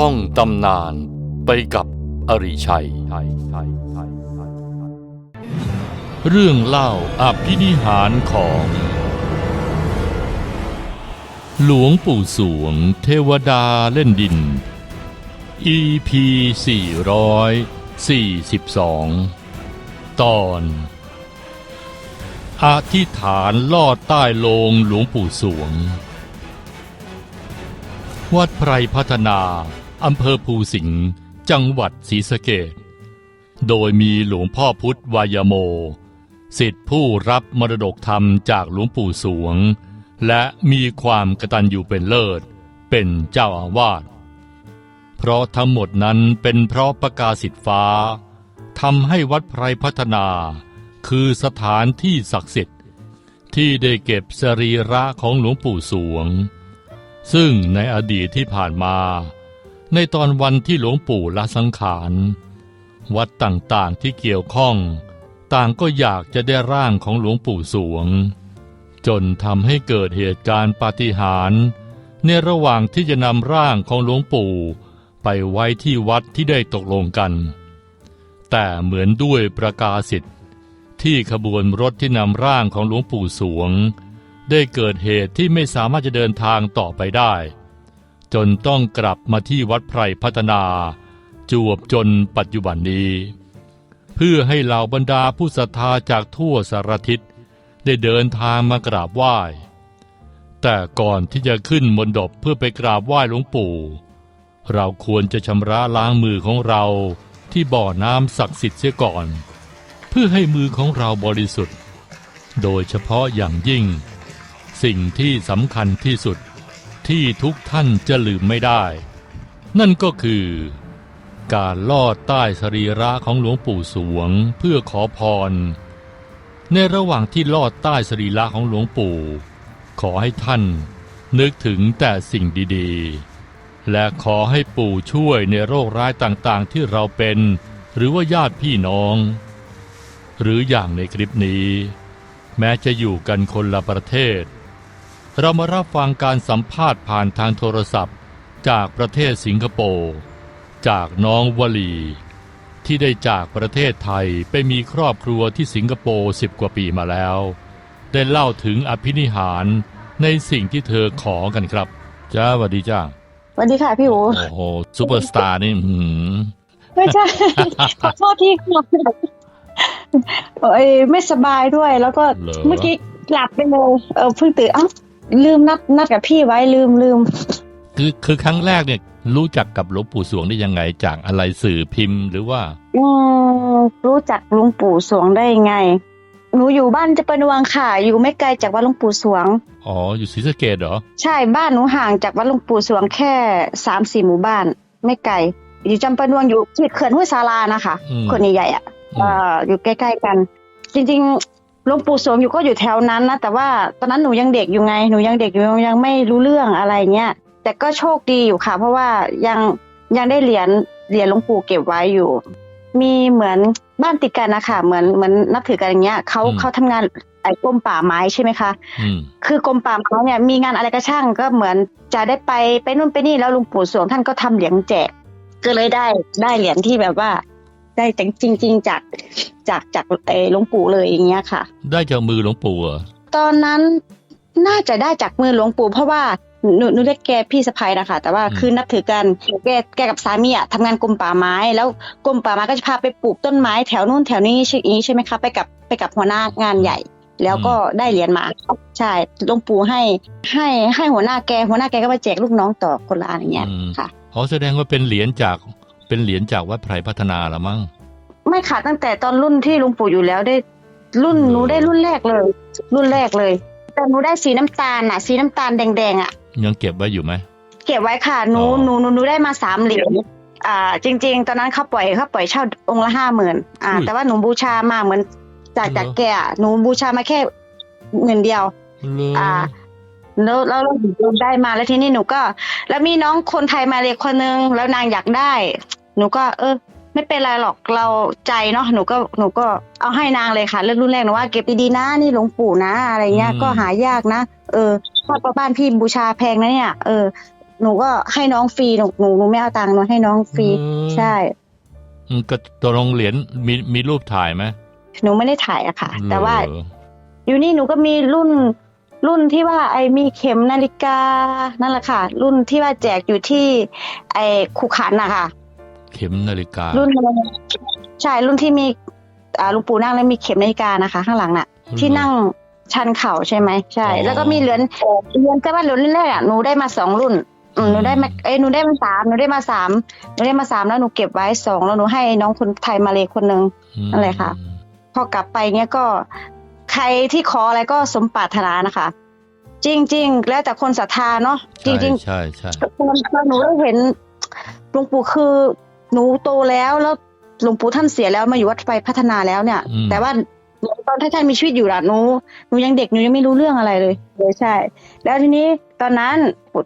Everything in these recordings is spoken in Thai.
ท่องตำนานไปกับอริชัย เรื่องเล่าอภินิหารของ หลวงปู่สวงเทวดาเล่นดิน EP 442 ตอนอธิษฐานลอดใต้โลงหลวงปู่สวง วัดไพรพัฒนา อำเภอภูสิงห์จังหวัดศรีสะเกษโดยมีหลวงพ่อพุทธวายโมสิทธิผู้รับมรดกธรรมจากหลวงปู่สวง และมีความกตัญญูเป็นเลิศ เป็นเจ้าอาวาสเพราะทั้งหมดนั้นเป็นเพราะประกาศสิทธิฟ้าทำให้วัดไพรพัฒนา คือสถานที่ศักดิ์สิทธิ์ที่ได้เก็บสรีระของหลวงปู่สวง ซึ่งในอดีตที่ผ่านมา ในตอนวันที่หลวงปู่ละสังขาร วัดต่างๆที่เกี่ยวข้อง ต่างก็อยากจะได้ร่างของหลวงปู่สวง จนทำให้เกิดเหตุการณ์ปาฏิหาริย์ในระหว่างที่จะนำร่างของหลวงปู่ไปไว้ที่วัดที่ได้ตกลงกัน แต่เหมือนด้วยประกาศสิทธิ์ที่ขบวนรถที่นำร่างของหลวงปู่สวง ได้เกิดเหตุที่ไม่สามารถจะเดินทางต่อไปได้ จนต้องกลับมาที่วัดไพรพัฒนา จวบจนปัจจุบันนี้ เพื่อให้เหล่าบรรดาผู้ศรัทธาจากทั่วสารทิศได้เดินทางมากราบไหว้ แต่ก่อนที่จะขึ้นบนดบเพื่อไปกราบไหว้หลวงปู่ เราควรจะชำระล้างมือของเราที่บ่อน้ำศักดิ์สิทธิ์เสียก่อน เพื่อให้มือของเราบริสุทธิ์ โดยเฉพาะอย่างยิ่ง สิ่งที่สำคัญที่สุด ที่ทุกท่านจะลืมไม่ได้ นั่นก็คือ การลอดใต้สรีระของหลวงปู่สวงเพื่อขอพร ในระหว่างที่ลอดใต้สรีระของหลวงปู่ ขอให้ท่านนึกถึงแต่สิ่งดีๆ และขอให้ปู่ช่วยในโรคร้ายต่างๆที่เราเป็น หรือว่าญาติพี่น้อง หรืออย่างในคลิปนี้ แม้จะอยู่กันคนละประเทศ เรามารับฟังการสัมภาษณ์ผ่านทางโทรศัพท์ จากประเทศสิงคโปร์ จากน้องวลี ที่ได้จากประเทศไทยไปมีครอบครัวที่สิงคโปร์สิบกว่าปีมาแล้ว ได้เล่าถึงอภินิหารในสิ่งที่เธอขอกันครับ จ้าสวัสดีจ้าสวัสดีค่ะพี่อูโอ้โหซูเปอร์สตาร์นี่อื้อหือไม่ใช่ ขอโทษที่ครับเอ้ยไม่สบายด้วย แล้วก็เหรอเมื่อกี้หลับไปเลยเออเพิ่งตื่นเอ้า ลืมนัดนัดกับพี่ไว้ลืมลืมคือคือครั้งแรกเนี่ย รู้จักกับหลวงปู่สวงได้ยังไงจากอะไรสื่อพิมพ์หรือว่าอืมรู้จักหลุงปู่สวงได้ยังไง หนูอยู่บ้านจะเป็นวังค่ะ อยู่ไม่ไกลจากวัดหลวงปู่สวง อ๋อ อยู่ศรีสะเกดเหรอ ใช่บ้านหนูห่างจากวัดหลวงปู่สวงแค่สามสี่หมู่บ้าน ไม่ไกล อยู่จำปาดวงอยู่ที่เขื่อนห้วยสารานะคะอืม คนใหญ่ๆอะ อืม เอ่ออยู่ใกล้ ๆ กัน จริง ๆ หลวงปู่สวงอยู่ก็อยู่แถวนั้นนะแต่ว่าตอนนั้นหนูยังเด็กอยู่ไงหนูยังเด็กอยู่ยังไม่รู้เรื่องอะไรเงี้ยแต่ก็โชคดีอยู่ค่ะ เพราะว่ายังยังได้เหรียญเหรียญหลวงปู่เก็บไว้อยู่ มีเหมือนบ้านติดกันนะคะเหมือนเหมือนนับถือกันอย่างเงี้ยเขาเขาทำงานไอ้กรมป่าไม้ใช่ไหมคะอืมคือกรมป่าไม้เนี่ยมีงานอะไรก็ช่างก็เหมือนจะได้ไปไปนู่นไปนี่แล้วหลุงปู่สวงท่านก็ทำเหรียญแจก ก็เลยได้ได้เหรียญที่แบบว่า ได้จริงจริง ๆ จากจากจากเออหลวงปู่เลยอย่างเงี้ยค่ะ ได้จากมือหลวงปู่เหรอตอนนั้นน่าจะได้จากมือหลวงปู่เพราะว่าหนูหนูเรียกแกพี่สะพ้ยนะคะแต่ว่าอืมคือนับถือกันแกแกกับสามีอะทำงานกรมป่าไม้ แล้วกรมป่าไม้ก็จะพาไปปลูกต้นไม้แถวนู่นแถวนี้ใช่อย่างนี้ใช่ไหมคะไปกับไปกับหัวหน้างานใหญ่ แล้วก็ได้เหรียญมาใช่หลวงปู่ให้ให้ให้หัวหน้าแกหัวหน้าแกก็มาแจกลูกน้องต่อคนละอันอย่างเงี้ยอืมค่ะอ๋อแสดงว่าเป็นเหรียญจาก เป็นเหรียญจากวัดไพรพัฒนาละมั้งไม่ค่ะตั้งแต่ตอนรุ่นที่หลุงปู่อยู่แล้วได้ รุ่นอืมหนูได้รุ่นแรกเลย รุ่นแรกเลย แต่หนูได้สีน้ำตาลน่ะ สีน้ำตาลแดงๆอะ ยังเก็บไว้อยู่ไหมเก็บไว้ค่ะหนูอ๋อหนูหนูหนูได้มาสามเหรียญอ่า จริง ๆ ตอนนั้นเขาปล่อยเขาปล่อยเช่าองค์ละห้าหมื่นอ่า แต่ว่าหนูบูชามาเหมือนจากจากแกอะหนูบูชามาแค่หมื่นเดียวเลยอ่า แล้วแล้วเราได้มาแล้วทีนี้หนูก็ แล้วมีน้องคนไทยมาเรียกคนนึงแล้วนางอยากได้ หนูก็ เออ ไม่เป็นไรหรอกเราใจเนาะหนูก็หนูก็เอาให้นางเลยค่ะเรื่องรุ่นแรกหนูว่าเก็บดีๆนะนี่หลวงปู่นะอะไรเงี้ย ก็หายากนะเออถ้าบ้านพี่บูชาแพงนะเนี่ย เออ หนูก็ให้น้องฟรีหนูหนูหนูไม่เอาตังค์หนูให้น้องฟรีเออใช่อืมก็ตกลงเหรียญมีมีรูปถ่ายไหมหนูไม่ได้ถ่ายอะค่ะ แต่ว่าเหรออยู่นี่หนูก็มีรุ่น รุ่นที่ว่าไอ้มีเข็มนาฬิกานั่นแหละค่ะ รุ่นที่ว่าแจกอยู่ที่ ไอ้ขุขันนะคะเข็มนาฬิกา รุ่นใช่รุ่นที่มีอ่าหลุงปู่นั่งแล้วมีเข็มนาฬิกานะคะ ข้างหลังน่ะ ที่นั่งชันเข่าใช่ไหมใช่อ๋อแล้วก็มีเหรียญเหรียญแต่ว่าเหรียญแรกอะหนูได้มาสองรุ่นอืมหนูได้มาเอ้ยหนูได้มาสามหนูได้มาสามหนูได้มาสามแล้วหนูเก็บไว้สองแล้วหนูให้น้องคนไทยมาเลยคนหนึ่งอืมนั่นแหละค่ะ พอกลับไปเนี้ยก็ ใครที่ขออะไรก็สมปรารถนานะคะ จริง ๆ แล้วแต่คนศรัทธาเนาะจใช่ริงใช่ใช่ๆตอนตอนหนูได้เห็นหลวงปู่คือหนูโตแล้วแล้วหลวงปู่ท่านเสียแล้วมาอยู่วัดไฟพัฒนาแล้วเนี่ยอืมแต่ว่าตอนที่ท่านมีชีวิตอยู่ล่ะหนูหนูยังเด็กหนูยังไม่รู้เรื่องอะไรเลยเลยใช่ แล้วทีนี้ตอนนั้น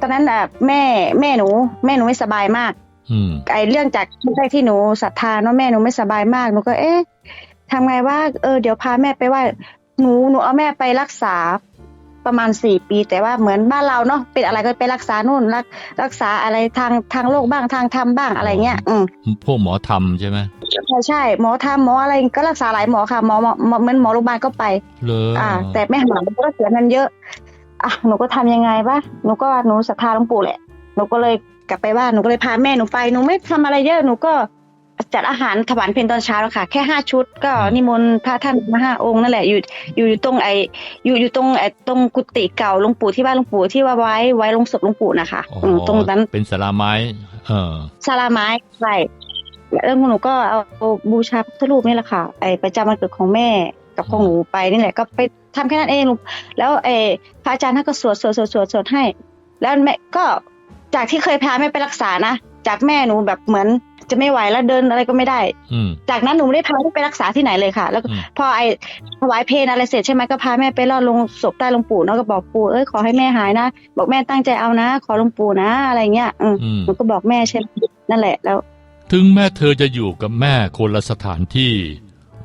ตอนนั้นอะแม่แม่หนู แม่หนูไม่สบายมากอืมไอ้เรื่องจากที่แรกที่หนูศรัทธาเนาะแม่หนูไม่สบายมากหนูก็เอ๊ะทำไงว่าเออเดี๋ยวพาแม่ไปไหว่า หนูหนูเอาแม่ไปรักษาประมาณสี่ปี แต่ว่าเหมือนบ้านเราเนาะเป็นอะไรก็ไปรักษานู่นรักรักษาอะไรทางทางโลกบ้างทางธรรมบ้างอะไรเงี้ยอืมพวกหมอทำใช่ไหมใช่ใช่หมอทำหมออะไรก็รักษาหลายหมอค่ะหมอหมอหมอเหมือนหมอโรงพยาบาลก็ไปเลยอ่า แต่ไม่หายก็เสียเงินเยอะอะหนูก็ทำยังไงวะหนูก็หนูศรัทธาหลวงปู่แหละหนูก็เลยกลับไปบ้านหนูก็เลยพาแม่หนูไปหนูไม่ทำอะไรเยอะหนูก็ จัดอาหารถวายเพลตอนเช้าแล้วค่ะ แค่ห้าชุดก็นิมนต์พระท่านมาห้าองค์นั่นแหละอยู่อยู่อยู่ตรงไออยู่อยู่ตรงไอตรงกุฏิเก่าหลวงปู่ที่บ้านหลวงปู่ที่ว่าไว้ไว้ลงศพหลวงปู่นะคะอ๋ออืมตรงนั้นเป็นสาราไม้ เออศาลาไม้ใช่แล้วหนูก็เอาบูชาพระพุทธรูปนี่แหละค่ะ ไอประจำวันเกิดของแม่กับของหนูไปนี่แหละก็ไปทำแค่นั้นเองลูกแล้วเออพระอาจารย์ท่านก็สวดสวดสวดสวดสวดให้ แล้วแม่ก็จากที่เคยพาแม่ไปรักษานะจากแม่หนูแบบเหมือน จะไม่ไหวแล้วเดินอะไรก็ไม่ได้อืมจากนั้นหนูไม่ได้พาแม่ไปรักษาที่ไหนเลยค่ะ แล้วก็อืมพอไอถวายเพลอะไรเสร็จใช่ไหมก็พาแม่ไปรอดลงศพใต้หลวงปู่เนาะก็บอกปู่เอ้ยขอให้แม่หายนะ บอกแม่ตั้งใจเอานะ ขอหลวงปู่นะอะไรเงี้ยอืมอืมหนูก็บอกแม่ใช่ไหมนั่นแหละแล้ว ถึงแม่เธอจะอยู่กับแม่คนละสถานที่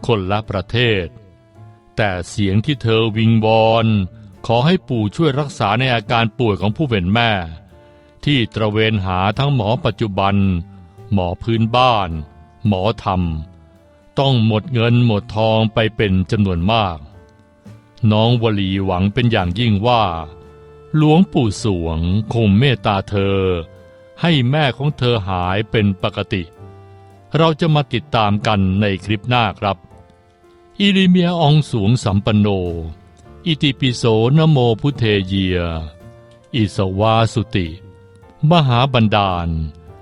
คนละประเทศ แต่เสียงที่เธอวิงวอนขอให้ปู่ช่วยรักษาในอาการป่วยของผู้เป็นแม่ ที่ตระเวนหาทั้งหมอปัจจุบัน หมอพื้นบ้าน หมอธรรม ต้องหมดเงินหมดทองไปเป็นจำนวนมาก น้องวลีหวังเป็นอย่างยิ่งว่า หลวงปู่สวงคงเมตตาเธอ ให้แม่ของเธอหายเป็นปกติ เราจะมาติดตามกันในคลิปหน้าครับ อิริเมียอองสูงสัมปันโน อิติปิโสนโมพุเทเยียอิสวาสุติ มหาบันดาล